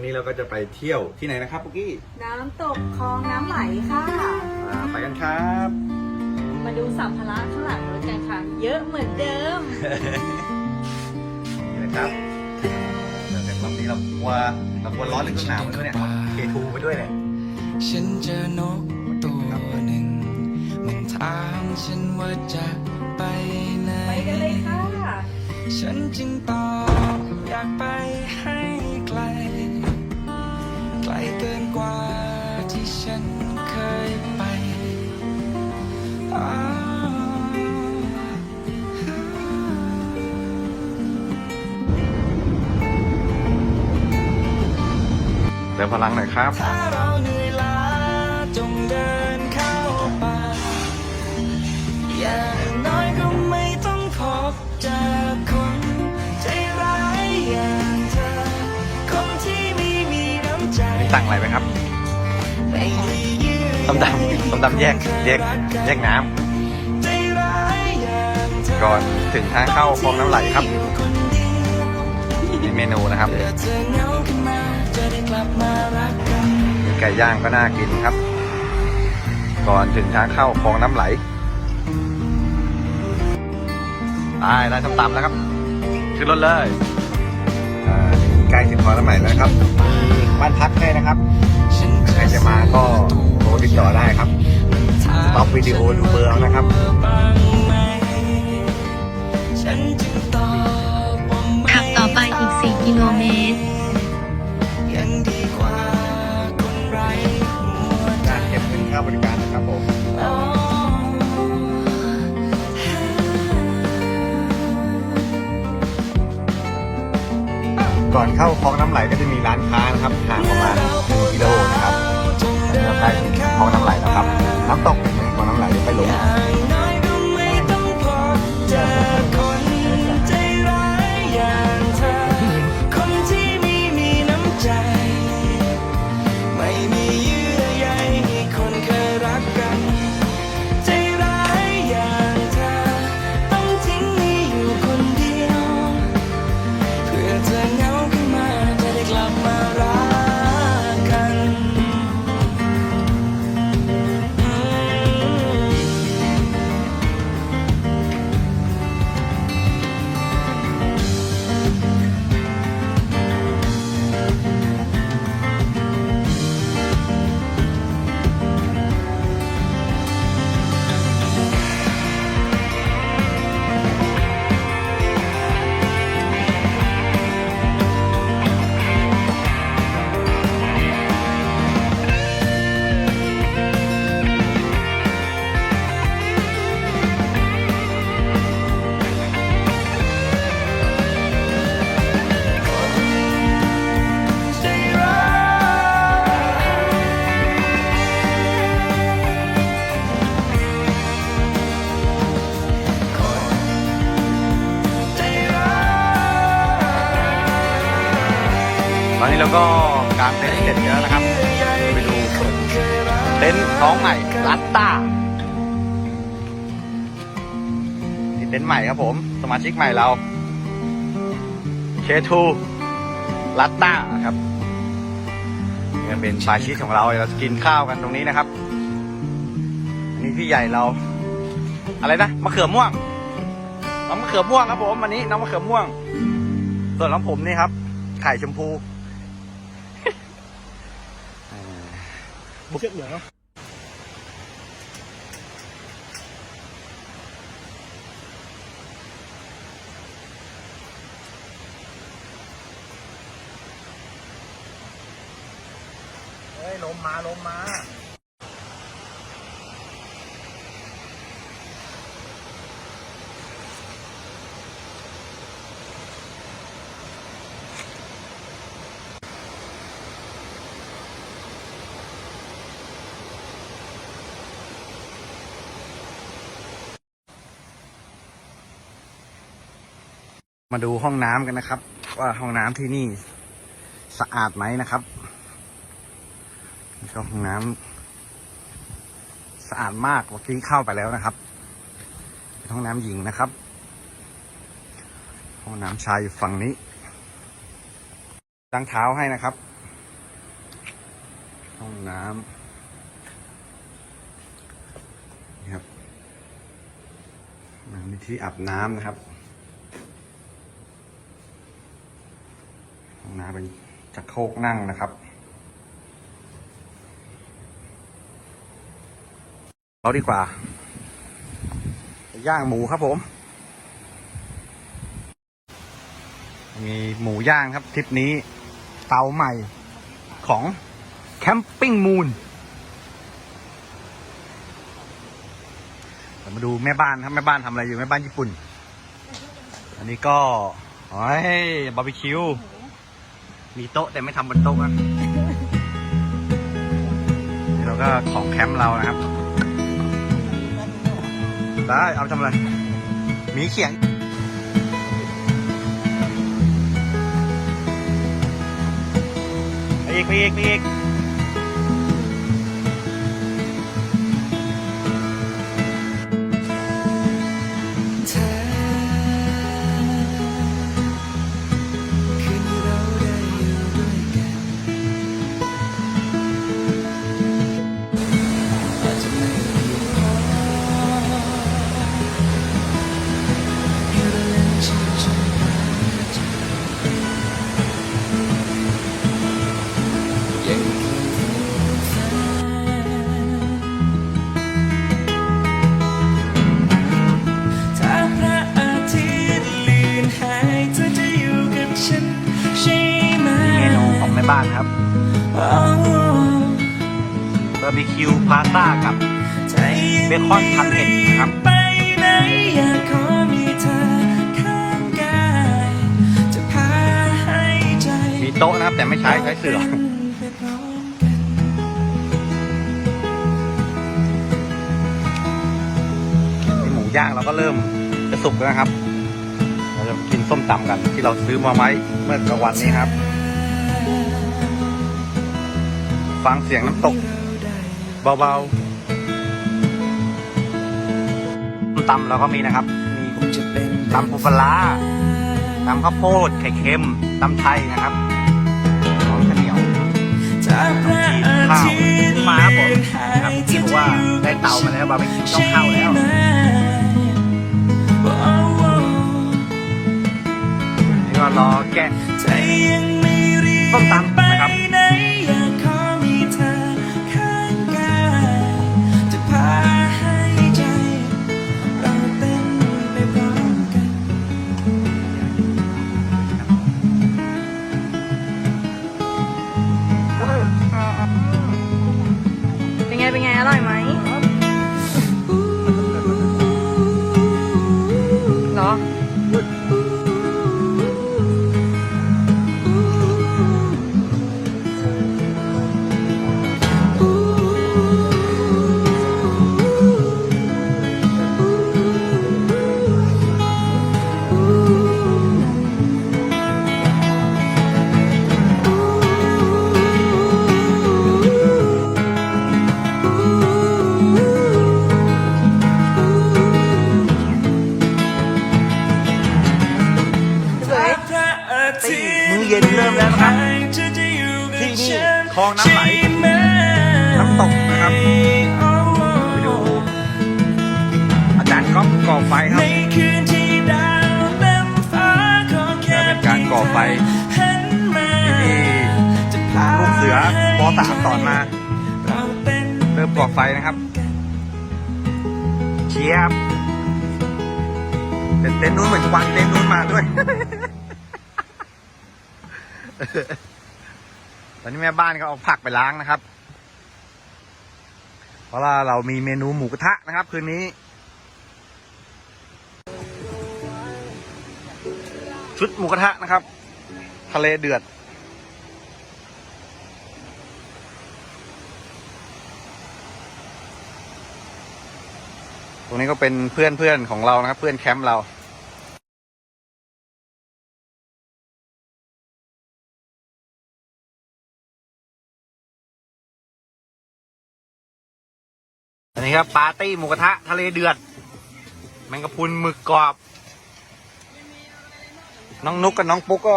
วันนี้เราก็จะไปเที่ยวที่ไหนนะครับปุ๊กกี้น้ำตกคลองน้ำไหลค่ะ อ่าไปกันครับ มาดูสัมภาระข้างหลังรถกันค่ะ เยอะเหมือนเดิม นี่นะครับเดี๋ยวรอบนี้เรากลัวเรากลัวร้อนหรือหนาวไปด้วยเนี่ยเคทูไปด้วยเนี่ยฉันเจอนกตัวหนึ่ง มันถามฉันว่าจะไปไหน ไปกันเลยค่ะ ฉันจึงตอบอยากไปให้ไกล ธอคนที่ไม่มีน้ำใจตั้งอะไรไหมครับต้มดำต้มดำแยกแยกแยกน้ใจร้ายอย่างเธอำก่อนถึงทางเข้าคลองน้ำไหลครับ มีเมนูนะครับ มาจะได้กลับมารักกันมีไก่ย่างก็น่ากินครับ ก่อนถึงทางเข้าคลองน้ำไหลได้ได้ส้มตำแล้วครับ ขึ้นรถเลยใกล้ถึงคลองน้ำไหลแล้วครับมีบ้านพักให้นะครับใครจะมาก็โทรติดต่อได้ครับสต็อปวิดีโอดูเบอร์นะครับาบริการนะครับผมก่อนเข้าคลองน้ำไหลก็จะมีร้านค้านะครับห่างประมาณ1กิโลนะครับเราใกล้ถึงคลองน้ำไหลแล้วครับน้ำตกเหมือนคลองน้ำไหลไปลง องใหม่ลัตตานี่เต็นท์ใหม่ครับผม สมาชิกใหม่เราเคทูลัตตาครับนี่เป็นสายชีสของเราเราจะกินข้าวกันตรงนี้นะครับอันนี้พี่ใหญ่เรา อะไรนะมะเขือม่วงน้องมะเขือม่วงครับผมวันนี้น้องมะเขือม่วง ส่วนของผมนี่ครับไข่ชมพู เชือกเหลืองเนาะ เฮ้ย ลมมาลมมามาดูห้องน้ำกันนะครับ ว่าห้องน้ำที่นี่สะอาดไหมนะครับ นี่ก็ห้องน้ำสะอาดมากเมื่อกี้เข้าไปแล้วนะครับห้องน้ำหญิงนะครับ ห้องน้ำชายอยู่ฝั่งนี้ตั้งเท้าให้นะครับ ห้องน้ำนี่ครับมีที่อาบน้ำนะครับ ห้องน้ำเป็นจักโคกนั่งนะครับ เราดีกว่าย่างหมูครับผม มีหมูย่างครับทริปนี้ เตาใหม่ของแคมปิ้งมูนเรามาดูแม่บ้านครับแม่บ้านทำอะไรอยู่แม่บ้านญี่ปุ่น อันนี้ก็โอ้ยบาร์บีคิว มีโต๊ะแต่ไม่ทำบนโต๊ะนะเราก็ของแคมป์เรานะครับ ได้เอาทำอะไร มีเขียงไปอีกไปอีกไปอีก นูของแม่บ้านครับโอ้บาร์บีคิวพาสต้ากับใจยังเบคอนพันเผ็ดนะครับไปไหนอยากขอมีเธอข้างกายจะพาให้ใจมีโต๊ะนะครับแต่ไม่ใช้ใช้เสือไปพร้อมกันมีหมูย่างเราก็เริ่มจะสุกแล้วนะครับ เราจะกินส้มตำกันที่เราซื้อมาไว้เมื่อกลางวันนี้ครับ ฟังเสียงน้ำตก เบาๆส้มตำเราก็มีนะครับ มีคงจะเป็นตำปูปลาร้าตำข้าวโพด ไข่เค็มตำไทยนะครับน้องข้าวเหนียวถ้าพระอาทิตย์มาครับผมเลือนหาครับยที่บอกว่าได้เตามาแล้วบาร์บีคิวต้องเข้าแล้วโอ้โอ้นี่ก็รอแกะ คลองน้ำไหลใช่ไหมน้ำตกนะครับโอ้โอ้ไปดูอาจารย์ก๊อฟก่อไฟคในรับคืนที่ดาวเต็มฟ้าขอแค่เป็นการก่อไฟหันมาที่จะพาลูกเสือป .3 สอนมาเราเต้นเริ่มก่อไฟนะครับเชียบเป็นเต็นท์นู้นเหมือนควันเต็นท์นู้นมาด้วย ตอนนี้แม่บ้านก็เอาผักไปล้างนะครับ เพราะว่าเรามีเมนูหมูกระทะนะครับ คืนนี้ ชุดหมูกระทะนะครับ ทะเลเดือด ตรงนี้ก็เป็นเพื่อนเพื่อนๆของเรานะครับ เพื่อนแคมป์เรา อันนี้ครับปาร์ตี้หมูกระทะทะเลเดือด แมงกะพรุนหมึกกรอบ น้องนุกกับน้องปุ๊กก็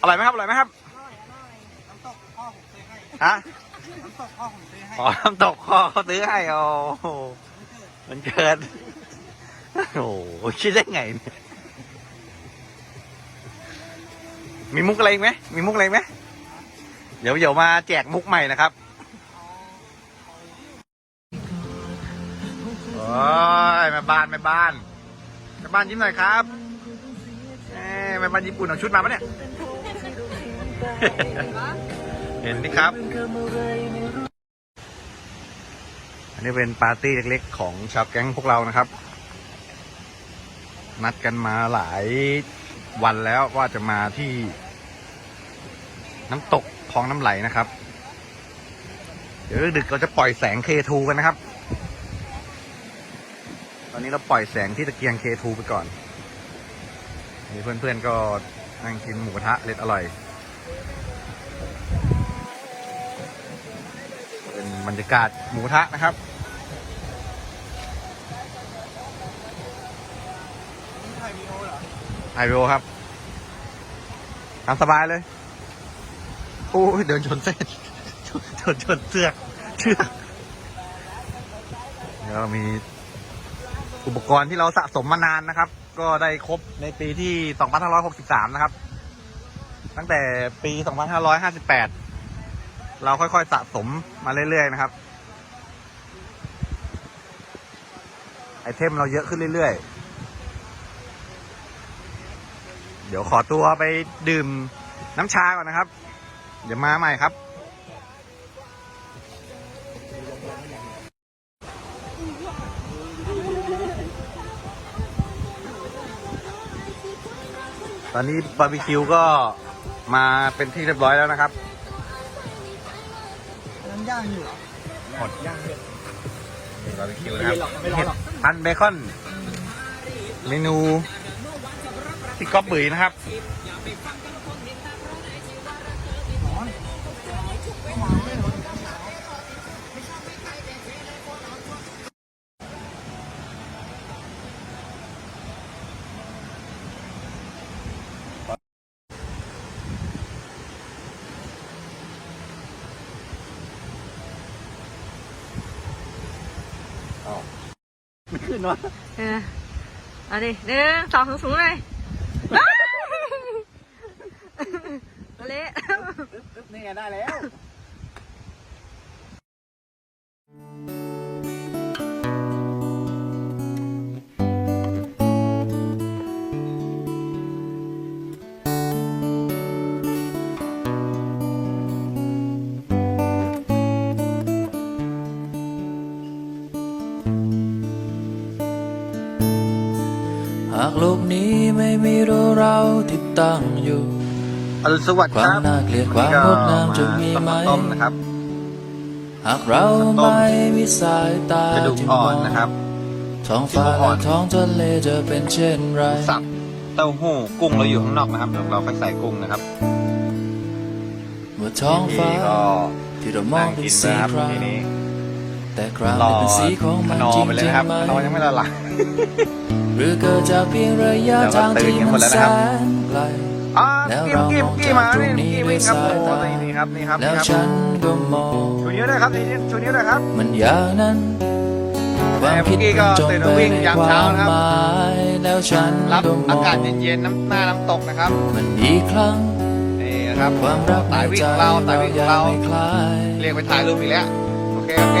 อร่อยไหมครับอร่อยไหมครับน้ำฮะอ๋อน้ำตกพ่อเขาซื้อให้โอ้โหมันเกิดโอ้โหคิดได้ไงเนี่ยมีมุกอะไรอีกไหมมีมุกอะไรอีกไหมเดี๋ยวเดี๋ยวมาแจกมุกใหม่นะครับ ยแม่บ้านแม่บ้านแม่บ้านยิ้มหน่อยครับเอ้ยแม่บ้านญี่ปุ่นเอาชุดมาปะเนี่ย เห็นดิครับ อันนี้เป็นปาร์ตี้เล็กๆ ของชาวแก๊งพวกเรานะครับ นัดกันมาหลายวันแล้วว่าจะมาที่ น้ำตกคลองน้ำไหลนะครับ เดี๋ยวดึกเราจะปล่อยแสง K2 กันนะครับ ตอนนี้เราปล่อยแสงที่ตะเกียง K2 ไปก่อน นี่เพื่อนๆก็นั่งกินหมูกระทะเล็ดอร่อย เป็นบรรยากาศหมูกระทะนะครับถ่ายวีดีโอครับตามสบายเลย โอ้ยเดินชนเส้นชนชนชนเสือกเชือกแล้วมี อุปกรณ์ที่เราสะสมมานานนะครับ ก็ได้ครบในปีที่ 2563 นะครับ ตั้งแต่ปี 2558 เราค่อยๆสะสมมาเรื่อยๆนะครับ ไอเทมเราเยอะขึ้นเรื่อยๆ เดี๋ยวขอตัวไปดื่มน้ำชาก่อนนะครับ เดี๋ยวมาใหม่ครับ ตอนนี้บาร์บีคิวก็มาเป็นที่เรียบร้อยแล้วนะครับน้ำย่างอยู่เหรอหมดย่างเลยนี่บาร์บีคิวนะครับไม่ร้อนหรอกพันเบคอน เมนูที่ก๊อปบุ๋ยนะครับ ขึ้นวะเออเอาดิหนึ่งสองสูงสูงเลย โลกนี้ไม่มีเราเราที่ตั้งอยู่ อรุณสวัสดิ์คควารัมบน่าเกลียดความงดงามจะมีไหม ต้มนะครับ หากเราไม่มีสายตากระดูกที่อ่มออนงนะครับ ท้องฟ้าจิ้มอ่อและนท้องทะเลจะเป็นเช่นไร สับเต้าหู้กุ้งเราอยู่ข้างนอกนะครับเดี๋ยวเราค่อยใส่กุ้งนะครับเมื่อท้องฟ้าพี่ก็ที่เรามอนั่งงเป็นกินสีนะครับครามทีนี้แต่ครามรอเป็นสีของขมันนอจริงไปเลจยริงนะครับไหมขนอยังไม่ละลาย หรือเกิดจากเพียงระยะเดี๋ยวก็ทางตื่นที่กันหมมัดนแล้วแสนะครับนไกลอ๋อแล้วกี้เรากี้มองกี้มาจากตรนี่งนี้กี้วิ่งครับด้วยโอ้สายตานี่ครับนี่ครับแล้นี่วครับฉันก็มองชูนิ้วด้วยครับนี่ชูนิ้วด้วยครับ มันอย่างนั้นความคิดเมื่อกี้ก็จมตื่นไปมาวิ่งในยามควาเช้ามนะครับหมายแล้วฉันรับก็มอาองกาศเย็นๆน้ำหน้าน้ำตกนะครับ มันอีกครั้งนี่นะครับความรักในสายวิ่งใจของเราสายวิ่งของเราไม่คลายเรียกไปถ่ายรูปอีกแล้วโอเคโอเค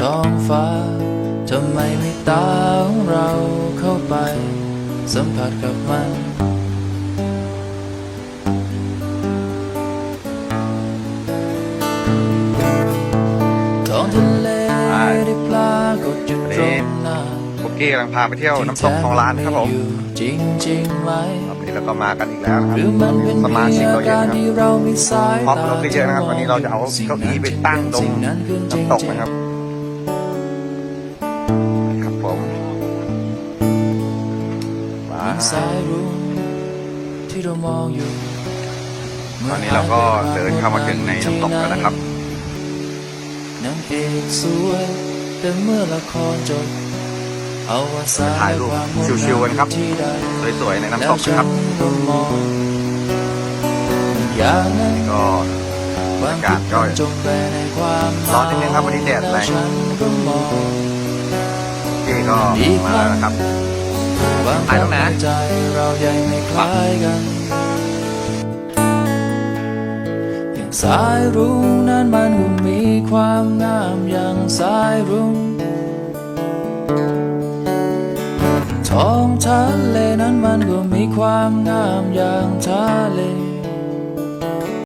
ท้องฟ้าทำไมไม่ตาของเราเข้าไป สัมผัสกับมันท้องทะเลได้ปลากดอยู่ตรงหน้าบุกกี้กำลังพาไปเที่ยวน้ำตกของร้านนะครับผมจริงจริงๆไหมวันนี้เราก็มากันอีกแล้วนะคหรัรืบอมันเป็นสมาชิกเราเยอะการนะครับที่เรามีสายพร้อมตาเราก็เยอะนะครับวันนี้เราจะเอาเก้าอี้ไปตั้งตรงสิ่นั้นคือจริงน้ำตกนะครับครับ สายรุ้งที่เรามองอยู่ตอนนี้เราก็เดินเข้ามาถึงในน้ำตกแล้วนะครับนางเอกสวยแต่เมื่อละครจบเอาว่าสายถ่ายรูปความงดชิวๆกันครับที่ใดสวยๆในน้ำแล้ตวกฉันะครับนก็มองอย่างนั้นก็บรรยากาศก็จมไปในความร้อนนิดนึงครับวันนี้แดดแรงล้วฉันก็มองพี่ก็มาแล้วนะครับ ว่าถ่ายตรงไหนใจเราใหญ่ไม่คล้ายกันอย่างสายรุ้งนั้นมันก็มีความงามอย่างสายรุ้งท้องทะเลนั้นมันก็มีความงามอย่างทะเล